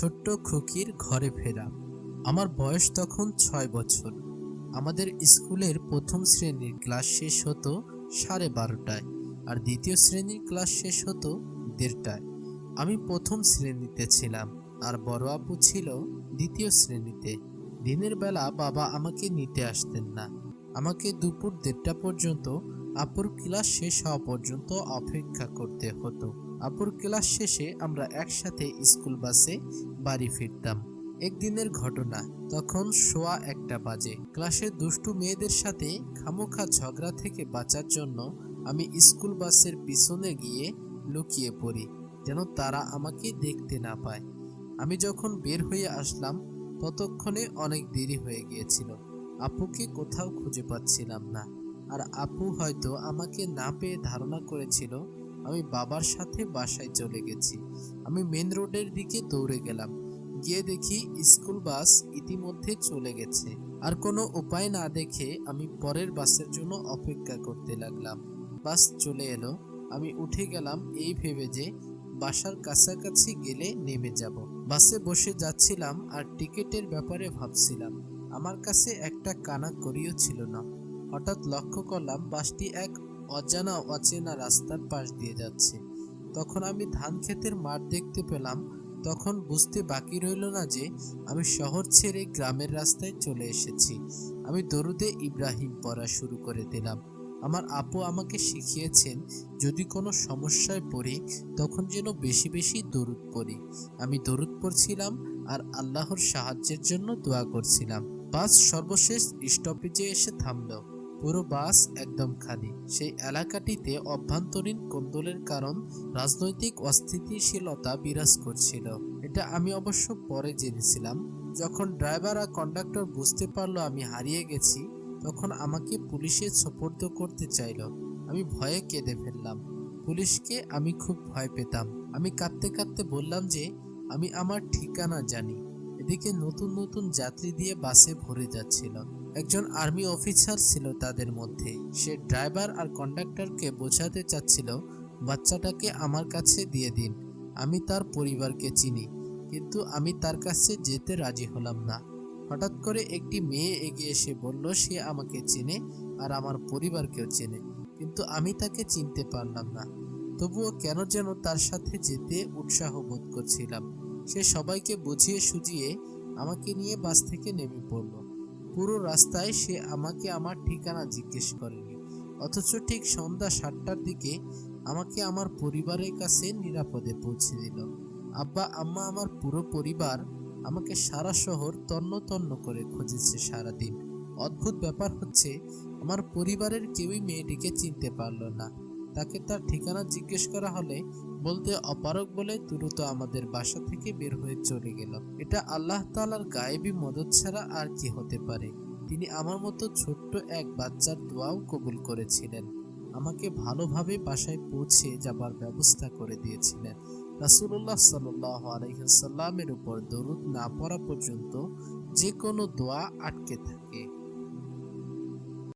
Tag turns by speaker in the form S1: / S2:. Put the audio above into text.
S1: ছোট্ট খুকির ঘরে ফেরা। আমার বয়স তখন ছয় বছর। আমাদের স্কুলের প্রথম শ্রেণির ক্লাস শেষ হতো সাড়ে বারোটায় আর দ্বিতীয় শ্রেণির ক্লাস শেষ হতো দেড়টায়। আমি প্রথম শ্রেণীতে ছিলাম আর বড় আপু ছিল দ্বিতীয় শ্রেণীতে। দিনের বেলা বাবা আমাকে নিতে আসতেন না। আমাকে দুপুর দেড়টা পর্যন্ত আপুর ক্লাস শেষ হওয়া পর্যন্ত অপেক্ষা করতে হতো। আপুর ক্লাস শেষে আমরা একসাথে স্কুল বাসে বাড়ি ফিরতাম। একদিনের ঘটনা, তখন শোয়া একটা বাজে। ক্লাসে দুষ্টু মেয়েদের সাথে খামোখা ঝগড়া থেকে বাঁচার জন্য আমি স্কুল বাসের পিছনে গিয়ে লুকিয়ে পড়ি, যেন তারা আমাকে দেখতে না পায়। আমি যখন বের হয়ে আসলাম, ততক্ষণে অনেক দেরি হয়ে গিয়েছিল। আপুকে কোথাও খুঁজে পাচ্ছিলাম না। আর আপু হয়তো আমাকে না পেয়ে ধারণা করেছিল আমি বাবার সাথে বাসায় চলে গেছি। আমি মেন রোডের দিকে দৌড়ে গেলাম। গিয়ে দেখি স্কুল বাস ইতিমধ্যে চলে গেছে। আর কোনো উপায় না দেখে আমি পরের বাসের জন্য অপেক্ষা করতে লাগলাম। বাস চলে এলো। আমি উঠে গেলাম এই ভেবে যে বাসার কাছাকাছি গেলে নেমে যাব। বাসে বসে যাচ্ছিলাম আর টিকিটের ব্যাপারে ভাবছিলাম। আমার কাছে একটা কানা করিও ছিল না। হঠাৎ লক্ষ্য করলাম বাসটি এক অজানা অচেনা রাস্তার পাশ দিয়ে যাচ্ছে। তখন আমি ধান ক্ষেতের মাঠ দেখতে পেলাম, তখন বুঝতে বাকি রইল না যে আমি শহর ছেড়ে গ্রামের রাস্তায় চলে এসেছি। আমি দরুদে ইব্রাহিম পড়া শুরু করে দিলাম। আমার আপু আমাকে শিখিয়েছেন, যদি কোনো সমস্যায় পড়ি, তখন যেন বেশি বেশি দরুদ পড়ি। আমি দরুদ পড়ছিলাম আর আল্লাহর সাহায্যের জন্য দোয়া করছিলাম। বাস সর্বশেষ স্টপেজে এসে থামলো। পুরো বাস একদম খালি। সেই এলাকাটিতে অভ্যন্তরীণ কোন্দলের কারণ রাজনৈতিক অস্থিতিশীলতা বিরাজ করছিল। এটা আমি অবশ্য পরে জেনেছিলাম। যখন ড্রাইভার আর কন্ডাক্টর বুঝতে পারল আমি হারিয়ে গেছি, তখন আমাকে পুলিশে সোপর্দ করতে চাইলো। আমি ভয়ে কেঁদে ফেললাম। পুলিশকে আমি খুব ভয় পেতাম। আমি কাঁদতে কাঁদতে বললাম যে, আমি আমার ঠিকানা জানি। এদিকে নতুন নতুন যাত্রী দিয়ে বাসে ভরে যাচ্ছিল। একজন আর্মি অফিসার ছিল তাদের মধ্যে। সে ড্রাইভার আর কন্ডাক্টরকে বোঝাতে চাচ্ছিল, বাচ্চাটাকে আমার কাছে দিয়ে দিন, আমি তার পরিবারকে চিনি, কিন্তু আমি তার কাছে যেতে রাজি হলাম না। হঠাৎ করে একটি মেয়ে এগিয়ে এসে বলল, সে আমাকে চেনে আর আমার পরিবারকেও চেনে, কিন্তু আমি তাকে চিনতে পারলাম না। তবুও কেন যেন তার সাথে যেতে উৎসাহ বোধ করছিলাম। সে সবাইকে বুঝিয়ে সুজিয়ে আমাকে নিয়ে বাস থেকে নেমে পড়ল। পুরো রাস্তায় সে আমাকে আমার ঠিকানা জিজ্ঞেস করেনি। অথচ ঠিক সন্ধ্যা সাতটার দিকে আমাকে আমার পরিবারের কাছে নিরাপদে পৌঁছে দিল। আব্বা, আম্মা আমার পুরো পরিবার আমাকে সারা শহর তন্ন তন্ন করে খুঁজেছে সারাদিন। অদ্ভুত ব্যাপার হচ্ছে, আমার পরিবারের কেউই মেয়েটিকে চিনতে পারল না। তাকে তার ঠিকানা জিজ্ঞেস করা হলে বলতে অপারক বলে দ্রুত আমাদের বাসা থেকে বের হয়ে চলে গেল। এটা আল্লাহ তালার গায়েবী মদত ছাড়া আর কি হতে পারে? তিনি আমার মতো ছোট্ট এক বাচ্চার দোয়াও কবুল করেছিলেন। আমাকে ভালোভাবে বাসায় পৌঁছে যাবার ব্যবস্থা করে দিয়েছিলেন। রাসুল্লাহ সাল্লাহ আলহিহাল্লামের উপর দরুদ না পড়া পর্যন্ত যে কোনো দোয়া আটকে থাকে।